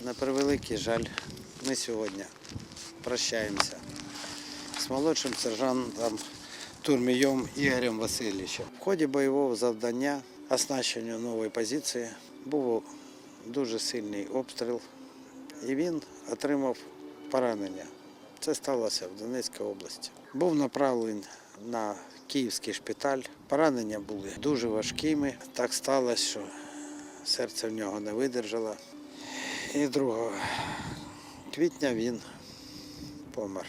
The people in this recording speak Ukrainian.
На превеликий жаль, ми сьогодні прощаємося з молодшим сержантом Турмійом Ігорем Васильовичем. В ході бойового завдання оснащення нової позиції був дуже сильний обстріл, і він отримав поранення. Це сталося в Донецькій області. Був направлений на київський шпиталь. Поранення були дуже важкими. Так сталося, що серце в нього не видержало. І 2 квітня він помер.